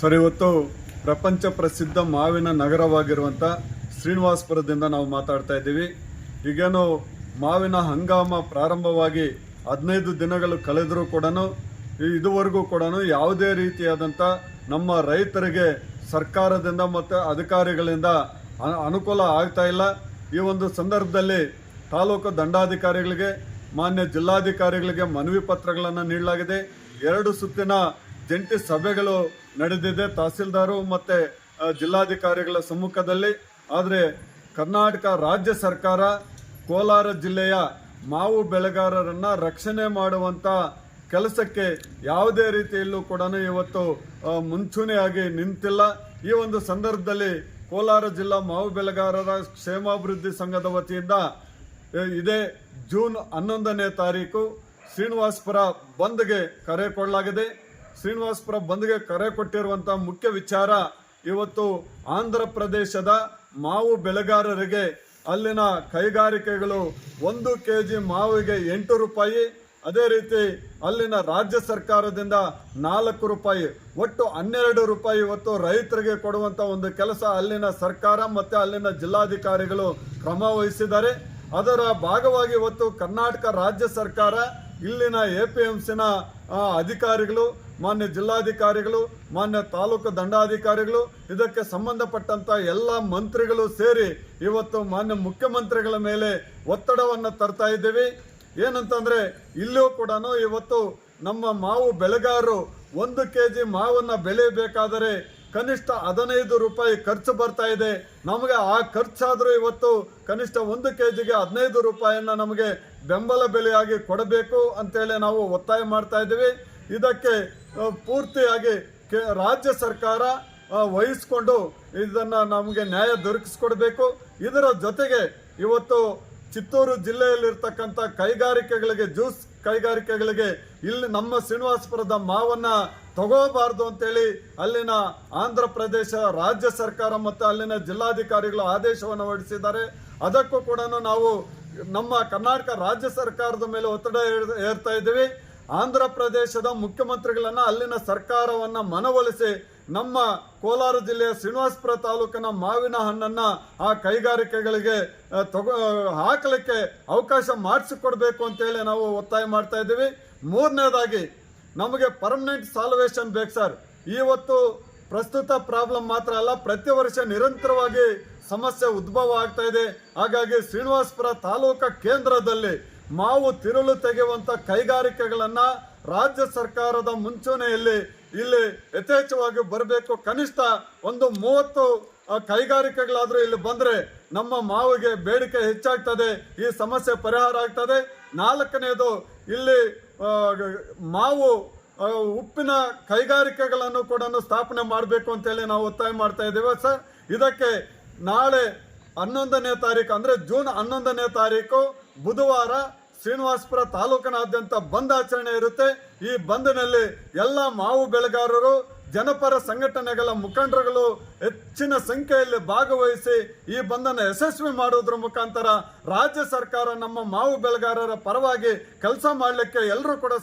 Sir, ಇವತ್ತು ಪ್ರಪಂಚ ಪ್ರಸಿದ್ಧ ಮಾವಿನ ನಗರವಾಗಿರುವಂಥ ಶ್ರೀನಿವಾಸಪುರದಿಂದ ನಾವು ಮಾತಾಡ್ತಾ ಇದ್ದೀವಿ. ಈಗೇನು ಮಾವಿನ ಹಂಗಾಮ ಪ್ರಾರಂಭವಾಗಿ ಹದಿನೈದು ದಿನಗಳು ಕಳೆದರೂ ಕೂಡ ಇದುವರೆಗೂ ಕೂಡ ಯಾವುದೇ ರೀತಿಯಾದಂಥ ನಮ್ಮ ರೈತರಿಗೆ ಸರ್ಕಾರದಿಂದ ಮತ್ತು ಅಧಿಕಾರಿಗಳಿಂದ ಅನುಕೂಲ ಆಗ್ತಾ ಇಲ್ಲ. ಈ ಒಂದು ಸಂದರ್ಭದಲ್ಲಿ ತಾಲೂಕು ದಂಡಾಧಿಕಾರಿಗಳಿಗೆ, ಮಾನ್ಯ ಜಿಲ್ಲಾಧಿಕಾರಿಗಳಿಗೆ ಮನವಿ ಪತ್ರಗಳನ್ನು ನೀಡಲಾಗಿದೆ. ಎರಡು ಸುತ್ತಿನ ಜಂಟಿ ಸಭೆಗಳು ನಡೆದಿದೆ ತಹಸೀಲ್ದಾರು ಮತ್ತು ಜಿಲ್ಲಾಧಿಕಾರಿಗಳ ಸಮ್ಮುಖದಲ್ಲಿ. ಆದರೆ ಕರ್ನಾಟಕ ರಾಜ್ಯ ಸರ್ಕಾರ ಕೋಲಾರ ಜಿಲ್ಲೆಯ ಮಾವು ಬೆಳೆಗಾರರನ್ನು ರಕ್ಷಣೆ ಮಾಡುವಂಥ ಕೆಲಸಕ್ಕೆ ಯಾವುದೇ ರೀತಿಯಲ್ಲೂ ಕೂಡ ಇವತ್ತು ಮುಂಚೂಣಿಯಾಗಿ ನಿಂತಿಲ್ಲ. ಈ ಒಂದು ಸಂದರ್ಭದಲ್ಲಿ ಕೋಲಾರ ಜಿಲ್ಲಾ ಮಾವು ಬೆಳೆಗಾರರ ಕ್ಷೇಮಾಭಿವೃದ್ಧಿ ಸಂಘದ ವತಿಯಿಂದ ಇದೇ ಜೂನ್ ಹನ್ನೊಂದನೇ ತಾರೀಕು ಶ್ರೀನಿವಾಸಪುರ ಬಂದ್ಗೆ ಕರೆ ಕೊಡಲಾಗಿದೆ. ಶ್ರೀನಿವಾಸಪುರ ಬಂದ್ಗೆ ಕರೆ ಕೊಟ್ಟಿರುವಂತಹ ಮುಖ್ಯ ವಿಚಾರ ಇವತ್ತು ಆಂಧ್ರ ಪ್ರದೇಶದ ಮಾವು ಬೆಳೆಗಾರರಿಗೆ ಅಲ್ಲಿನ ಕೈಗಾರಿಕೆಗಳು ಒಂದು ಕೆ ಜಿ ಮಾವಿಗೆ ಎಂಟು ರೂಪಾಯಿ, ಅದೇ ರೀತಿ ಅಲ್ಲಿನ ರಾಜ್ಯ ಸರ್ಕಾರದಿಂದ ನಾಲ್ಕು ರೂಪಾಯಿ, ಒಟ್ಟು ಹನ್ನೆರಡು ರೂಪಾಯಿ ಇವತ್ತು ರೈತರಿಗೆ ಕೊಡುವಂತ ಒಂದು ಕೆಲಸ ಅಲ್ಲಿನ ಸರ್ಕಾರ ಮತ್ತೆ ಅಲ್ಲಿನ ಜಿಲ್ಲಾಧಿಕಾರಿಗಳು ಕ್ರಮ ವಹಿಸಿದ್ದಾರೆ. ಅದರ ಭಾಗವಾಗಿ ಇವತ್ತು ಕರ್ನಾಟಕ ರಾಜ್ಯ ಸರ್ಕಾರ ಇಲ್ಲಿನ ಎ ಪಿ ಎಂ ಸಿನ ಅಧಿಕಾರಿಗಳು ಮಾನ್ಯ ಜಿಲ್ಲಾಧಿಕಾರಿಗಳು, ಮಾನ್ಯ ತಾಲೂಕು ದಂಡಾಧಿಕಾರಿಗಳು, ಇದಕ್ಕೆ ಸಂಬಂಧಪಟ್ಟಂತ ಎಲ್ಲ ಮಂತ್ರಿಗಳು ಸೇರಿ ಇವತ್ತು ಮಾನ್ಯ ಮುಖ್ಯಮಂತ್ರಿಗಳ ಮೇಲೆ ಒತ್ತಡವನ್ನು ತರ್ತಾ ಇದ್ದೀವಿ. ಏನಂತಂದ್ರೆ, ಇಲ್ಲೂ ಕೂಡ ಇವತ್ತು ನಮ್ಮ ಮಾವು ಬೆಳೆಗಾರರು ಒಂದು ಕೆ ಜಿ ಮಾವನ್ನ ಬೆಳೆಯಬೇಕಾದರೆ ಕನಿಷ್ಠ ಹದಿನೈದು ರೂಪಾಯಿ ಖರ್ಚು ಬರ್ತಾ ಇದೆ. ನಮಗೆ ಆ ಖರ್ಚಾದರೂ ಇವತ್ತು ಕನಿಷ್ಠ ಒಂದು ಕೆ ಜಿಗೆ ಹದಿನೈದು ರೂಪಾಯಿಯನ್ನ ನಮಗೆ ಬೆಂಬಲ ಬೆಲೆಯಾಗಿ ಕೊಡಬೇಕು ಅಂತೇಳಿ ನಾವು ಒತ್ತಾಯ ಮಾಡ್ತಾ ಇದ್ದೀವಿ. ಇದಕ್ಕೆ ಪೂರ್ತಿಯಾಗಿ ರಾಜ್ಯ ಸರ್ಕಾರ ವಹಿಸ್ಕೊಂಡು ಇದನ್ನ ನಮಗೆ ನ್ಯಾಯ ದೊರಕಿಸ್ಕೊಡ್ಬೇಕು. ಇದರ ಜೊತೆಗೆ ಇವತ್ತು ಚಿತ್ತೂರು ಜಿಲ್ಲೆಯಲ್ಲಿರ್ತಕ್ಕಂಥ ಕೈಗಾರಿಕೆಗಳಿಗೆ, ಜ್ಯೂಸ್ ಕೈಗಾರಿಕೆಗಳಿಗೆ ಇಲ್ಲಿ ನಮ್ಮ ಶ್ರೀನಿವಾಸಪುರದ ಮಾವನ್ನ ತಗೋಬಾರ್ದು ಅಂತೇಳಿ ಅಲ್ಲಿನ ಆಂಧ್ರ ಪ್ರದೇಶ ರಾಜ್ಯ ಸರ್ಕಾರ ಮತ್ತು ಅಲ್ಲಿನ ಜಿಲ್ಲಾಧಿಕಾರಿಗಳು ಆದೇಶವನ್ನು ಹೊರಡಿಸಿದ್ದಾರೆ. ಅದಕ್ಕೂ ಕೂಡ ನಾವು ನಮ್ಮ ಕರ್ನಾಟಕ ರಾಜ್ಯ ಸರ್ಕಾರದ ಮೇಲೆ ಒತ್ತಡ ಏರ್- ಏರ್ತಾ ಇದ್ದೀವಿ. ಆಂಧ್ರ ಪ್ರದೇಶದ ಮುಖ್ಯಮಂತ್ರಿಗಳನ್ನ ಅಲ್ಲಿನ ಸರ್ಕಾರವನ್ನ ಮನವೊಲಿಸಿ ನಮ್ಮ ಕೋಲಾರ ಜಿಲ್ಲೆಯ ಶ್ರೀನಿವಾಸಪುರ ತಾಲೂಕಿನ ಮಾವಿನ ಹಣ್ಣನ್ನ ಆ ಕೈಗಾರಿಕೆಗಳಿಗೆ ತಗೋ ಹಾಕಲಿಕ್ಕೆ ಅವಕಾಶ ಮಾಡಿಸಿಕೊಡ್ಬೇಕು ಅಂತೇಳಿ ನಾವು ಒತ್ತಾಯ ಮಾಡ್ತಾ ಇದ್ದೀವಿ. ಮೂರನೇದಾಗಿ ನಮಗೆ ಪರ್ಮನೆಂಟ್ ಸಾಲ್ವೇಷನ್ ಬೇಕು ಸರ್. ಇವತ್ತು ಪ್ರಸ್ತುತ ಪ್ರಾಬ್ಲಮ್ ಮಾತ್ರ ಅಲ್ಲ, ಪ್ರತಿ ವರ್ಷ ನಿರಂತರವಾಗಿ ಸಮಸ್ಯೆ ಉದ್ಭವ ಆಗ್ತಾ ಇದೆ. ಹಾಗಾಗಿ ಶ್ರೀನಿವಾಸಪುರ ತಾಲೂಕ ಕೇಂದ್ರದಲ್ಲಿ ಮಾವು ತಿರುಳು ತೆಗೆಯುವಂಥ ಕೈಗಾರಿಕೆಗಳನ್ನ ರಾಜ್ಯ ಸರ್ಕಾರದ ಮುಂಚೂಣಿಯಲ್ಲಿ ಇಲ್ಲಿ ಯಥೇಚ್ಛವಾಗಿ ಬರಬೇಕು. ಕನಿಷ್ಠ ಒಂದು ಮೂವತ್ತು ಕೈಗಾರಿಕೆಗಳಾದರೂ ಇಲ್ಲಿ ಬಂದ್ರೆ ನಮ್ಮ ಮಾವಿಗೆ ಬೇಡಿಕೆ ಹೆಚ್ಚಾಗ್ತದೆ, ಈ ಸಮಸ್ಯೆ ಪರಿಹಾರ ಆಗ್ತದೆ. ನಾಲ್ಕನೇದು ಇಲ್ಲಿ ಮಾವು ಉಪ್ಪಿನ ಕೈಗಾರಿಕೆಗಳನ್ನು ಕೂಡ ಸ್ಥಾಪನೆ ಮಾಡಬೇಕು ಅಂತೇಳಿ ನಾವು ಒತ್ತಾಯ ಮಾಡ್ತಾ ಇದ್ದೇವೆ ಸರ್. ಇದಕ್ಕೆ ನಾಳೆ ಹನ್ನೊಂದನೇ ತಾರೀಕು ಅಂದ್ರೆ ಜೂನ್ ಹನ್ನೊಂದನೇ ತಾರೀಕು ಬುಧವಾರ ಶ್ರೀನಿವಾಸಪುರ ತಾಲೂಕಿನಾದ್ಯಂತ ಬಂದ್ ಆಚರಣೆ ಇರುತ್ತೆ. ಈ ಬಂದ್ನಲ್ಲಿ ಎಲ್ಲ ಮಾವು ಬೆಳೆಗಾರರು, ಜನಪರ ಸಂಘಟನೆಗಳ ಮುಖಂಡರುಗಳು ಹೆಚ್ಚಿನ ಸಂಖ್ಯೆಯಲ್ಲಿ ಭಾಗವಹಿಸಿ ಈ ಬಂದನ್ನು ಯಶಸ್ವಿ ಮಾಡೋದ್ರ ಮುಖಾಂತರ ರಾಜ್ಯ ಸರ್ಕಾರ ನಮ್ಮ ಮಾವು ಬೆಳೆಗಾರರ ಪರವಾಗಿ ಕೆಲಸ ಮಾಡಲಿಕ್ಕೆ ಎಲ್ಲರೂ ಕೂಡ